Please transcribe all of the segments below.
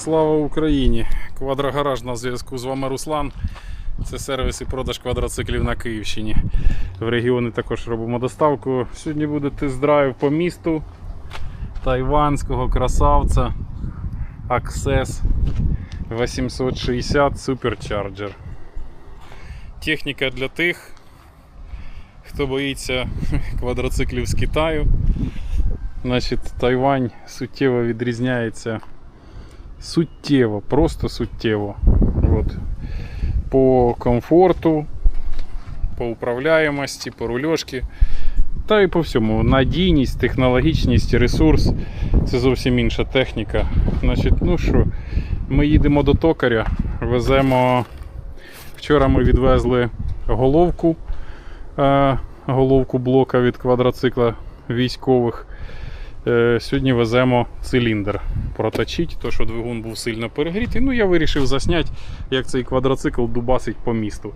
Слава Україні! Квадрогараж на зв'язку з вами Руслан. Це сервіс і продаж квадроциклів на Київщині. В регіони також робимо доставку. Сьогодні буде тест-драйв по місту тайванського красавця Access 860 Supercharger. Техніка для тих, хто боїться квадроциклів з Китаю. Значить, Тайвань суттєво відрізняється суттєво, просто суттєво. От. По комфорту, по управляємості, по рульошки. Та і по всьому. Надійність, технологічність, ресурс це зовсім інша техніка. Значить, ну що, ми їдемо до токаря, веземо. Вчора ми відвезли головку, е, головку блока від квадроцикла військових. Е, Сьогодні веземо циліндр проточити, то що двигун був сильно перегрітий. Ну, я вирішив засняти, як цей квадроцикл дубасить по місту.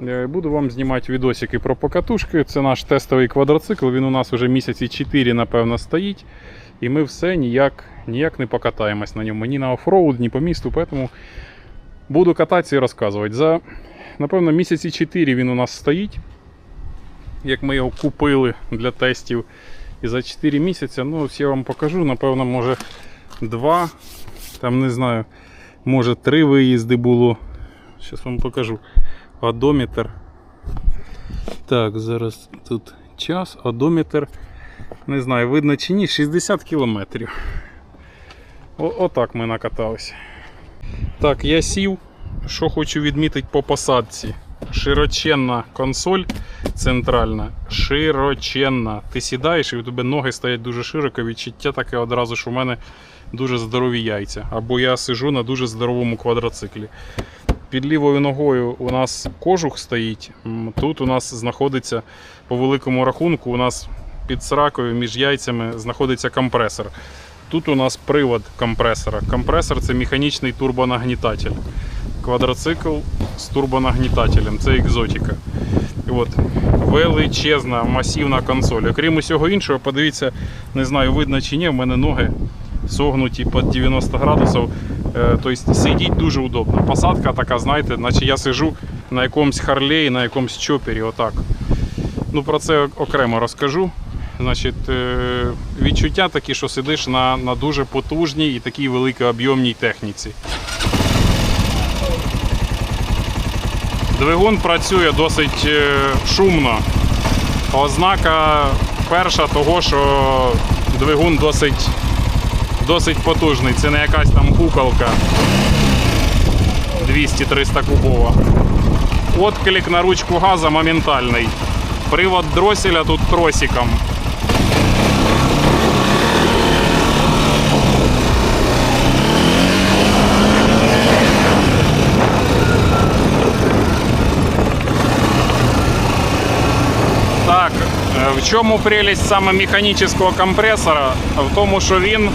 Е, Буду вам знімати відосики про покатушки. Це наш тестовий квадроцикл. Він у нас вже місяці 4, напевно, стоїть. І ми все ніяк, ніяк не покатаємось на ньому. Ні на офроуд, ні по місту. Тому буду кататися і розказувати. За, напевно, місяці 4 він у нас стоїть. Як ми його купили для тестів. І за 4 місяці, ну ось я вам покажу, напевно, може 2, там не знаю, може 3 виїзди було. Зараз вам покажу. Одометр. Так, зараз тут час, одометр. Не знаю, видно чи ні, 60 кілометрів. Отак ми накаталися. Так, я сів. Що хочу відмітити по посадці. Широченна консоль центральна, широченна. Ти сідаєш і у тебе ноги стоять дуже широко. Відчуття таке одразу, що в мене дуже здорові яйця. Або я сижу на дуже здоровому квадроциклі. Під лівою ногою у нас кожух стоїть. Тут у нас знаходиться по великому рахунку, у нас під сракою між яйцями знаходиться компресор. Тут у нас привод компресора. Компресор це механічний турбонагнітатель. Квадроцикл з турбонагнітателем. Це екзотика. От. Величезна масивна консоль. Окрім усього іншого, подивіться, не знаю, видно чи ні, в мене ноги согнуті під 90 градусів. Е, Тобто сидіть дуже удобно. Посадка така, знаєте, наче я сижу на якомусь харлеї, на якомусь чопері. Отак. Ну, про це окремо розкажу. Значить, е, відчуття такі, що сидиш на, на дуже потужній і такій великооб'ємній техніці. Двигун працює досить е, шумно. Ознака перша того, що двигун досить, досить потужний. Це не якась там куколка 200-300 кубова. Отклик на ручку газа моментальний. Привод дросселя тут тросиком. Так, е, в чому прелість саме механічного компресора? В тому, що він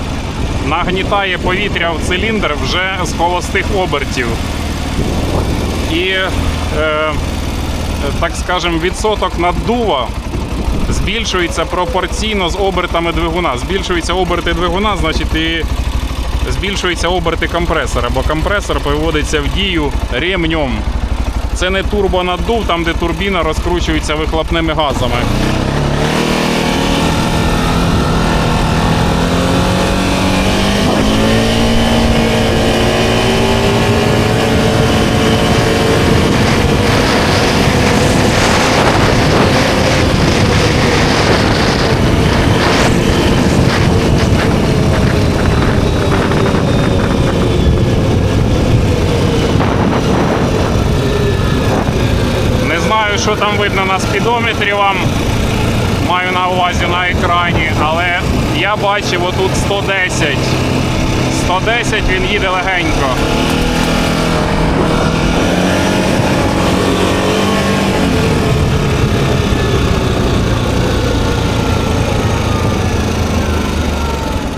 нагнітає повітря в циліндр вже з холостих обертів. І, е, так скажем, відсоток наддува збільшується пропорційно з обертами двигуна. Збільшуються оберти двигуна, значить і збільшуються оберти компресора, бо компресор приводиться в дію ремнем. Це не турбонаддув, там де турбіна розкручується вихлопними газами. Що там видно на спідометрі вам. Маю на увазі на екрані, але я бачив отут 110. 110 він їде легенько.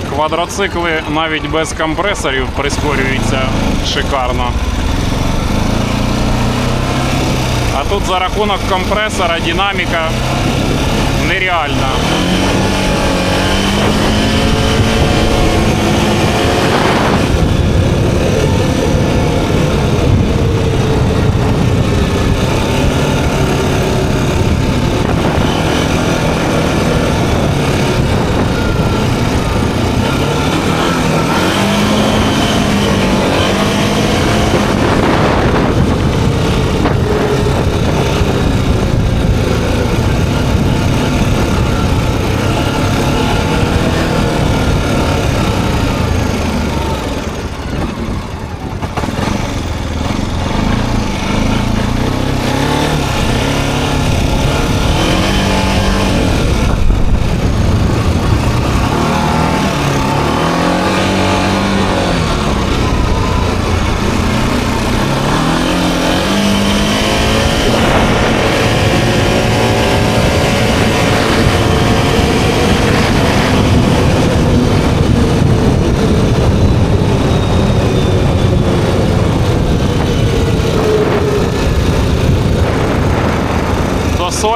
Квадроцикли навіть без компресорів прискорюються шикарно. А тут за рахунок компресора динаміка нереальна.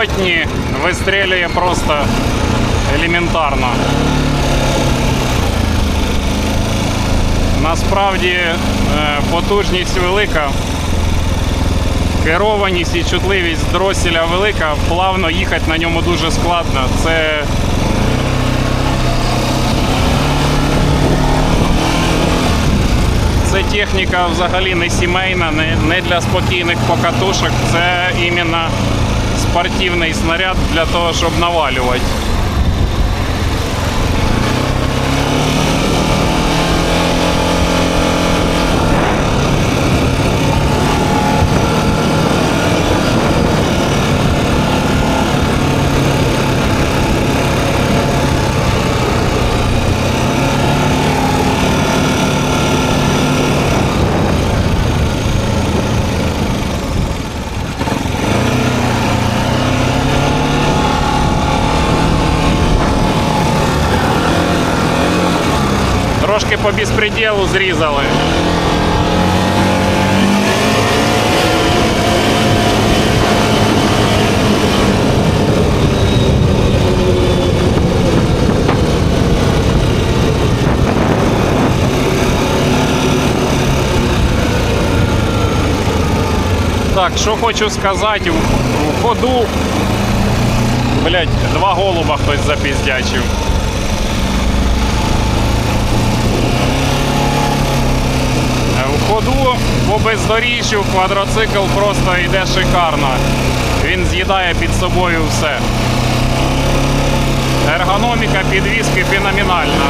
Сотні вистрілює просто елементарно. Насправді е, потужність велика, керованість і чутливість дроселя велика, плавно їхати на ньому дуже складно. Це Це техніка взагалі не сімейна, не, не для спокійних покатушок. Це іменно спортивний снаряд для того, щоб навалювати. Трошки по безпреділу зрізали. Так, що хочу сказати, в ходу, блять, два голуба хтось запіздячив. В ходу по бездоріжжю квадроцикл просто йде шикарно. Він з'їдає під собою все. Ергономіка підвіски феноменальна.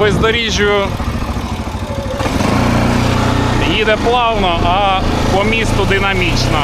Бездоріжжю їде плавно, а по місту динамічно.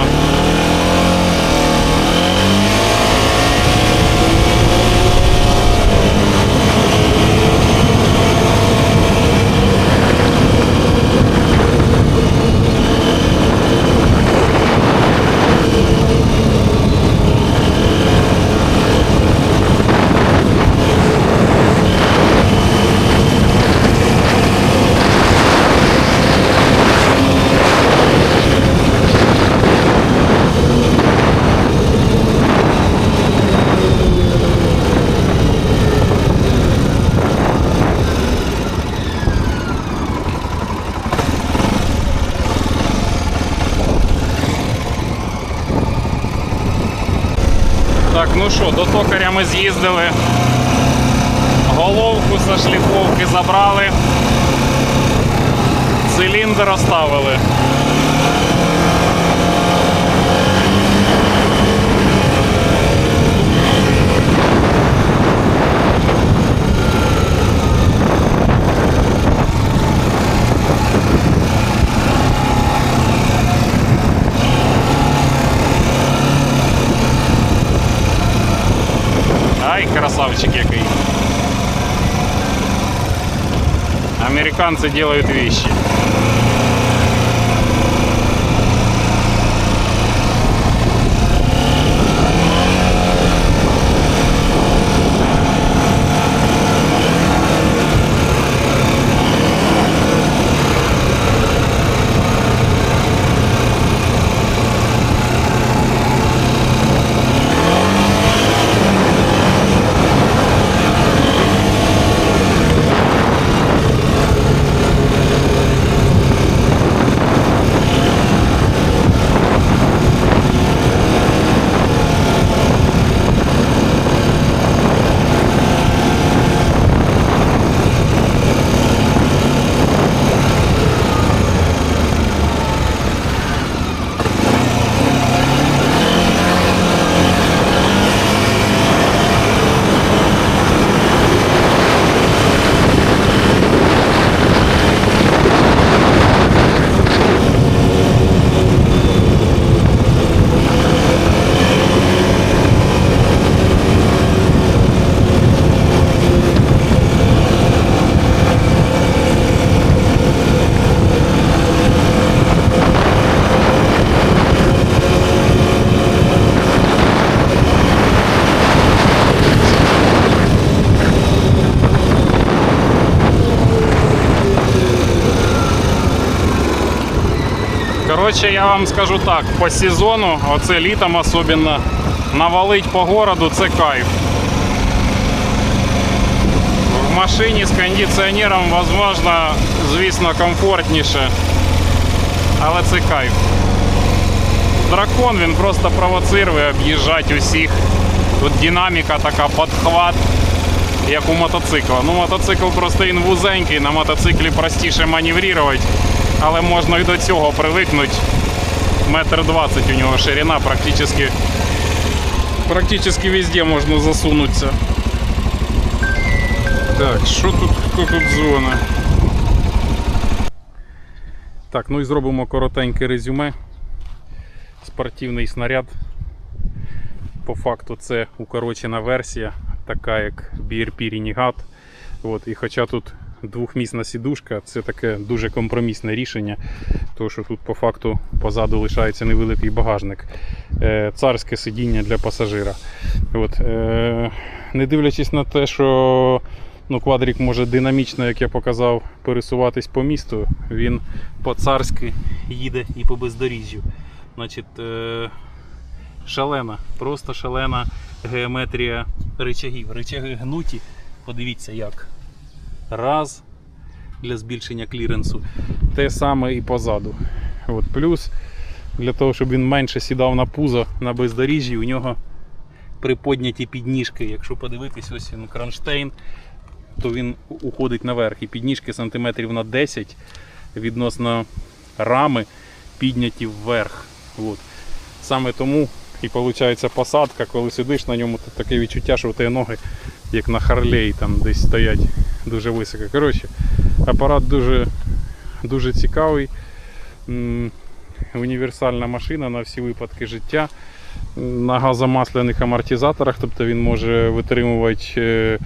Так, ну що, до токаря ми з'їздили. Головку за шліфовки забрали. Циліндр оставили. Красавчик який. Американцы делают вещи. Коротше, я вам скажу так, по сезону, оце літом особливо, навалить по городу це кайф. В машині з кондиціонером, можливо, звісно, комфортніше. Але це кайф. Дракон він просто провоцирує об'їжджати усіх. Тут динаміка така, підхват, як у мотоцикла. Ну, мотоцикл просто він вузенький, на мотоциклі простіше маневрувати, але можна і до цього привикнути. Метр двадцять у нього ширина, практично, практично везде можна засунутися. Так, що тут, тут дзвонить? Так, ну і зробимо коротеньке резюме. Спортивний снаряд. По факту це укорочена версія, така як BRP Renegade. От, і хоча тут двохмісна сідушка, це таке дуже компромісне рішення, тому що тут по факту позаду лишається невеликий багажник. Е, царське сидіння для пасажира. От, е, не дивлячись на те, що ну, квадрик може динамічно, як я показав, пересуватись по місту, він по-царськи їде і по бездоріжжю. Значить, е, шалена, просто шалена геометрія рычагів. Рычаги гнуті, подивіться як. Раз для збільшення кліренсу. Те саме і позаду. От, плюс для того, щоб він менше сідав на пузо на бездоріжжі, у нього приподняті підніжки. Якщо подивитись, ось він кронштейн, то він уходить наверх. І підніжки сантиметрів на 10 відносно рами підняті вверх. От. Саме тому і виходить посадка, коли сидиш на ньому, то таке відчуття, що у тебе ноги, як на Харлей, там десь стоять дуже високо. Коротше, апарат дуже, дуже цікавий. Універсальна машина на всі випадки життя. На газомасляних амортизаторах, тобто він може витримувати е,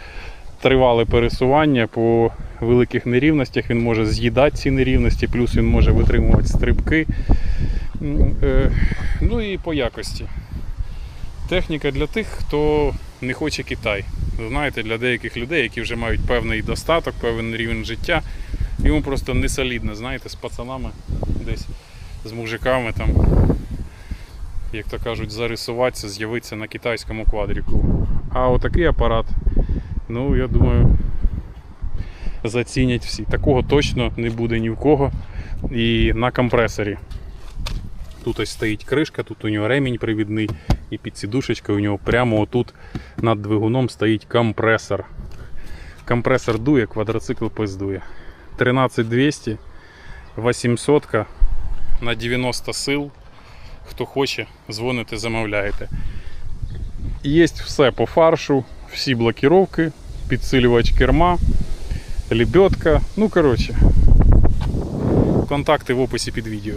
тривале пересування по великих нерівностях, він може з'їдати ці нерівності, плюс він може витримувати стрибки. Е, Ну і по якості. Техніка для тих, хто не хоче Китай. Знаєте, для деяких людей, які вже мають певний достаток, певний рівень життя, йому просто не солідно, знаєте, з пацанами десь, з мужиками там, як то кажуть, зарисуватися, з'явитися на китайському квадріку. А отакий апарат, ну я думаю, зацінять всі. Такого точно не буде ні в кого. І на компресорі. Тут ось стоїть кришка, тут у нього ремінь привідний і під сідушечкою у нього прямо отут над двигуном стоїть компресор. Компресор дує, квадроцикл пиздує. 13200, 800 на 90 сил. Хто хоче, дзвоните, замовляєте. Є все по фаршу, всі блокіровки, підсилювач керма, лебедка. Ну, коротше, контакти в описі під відео.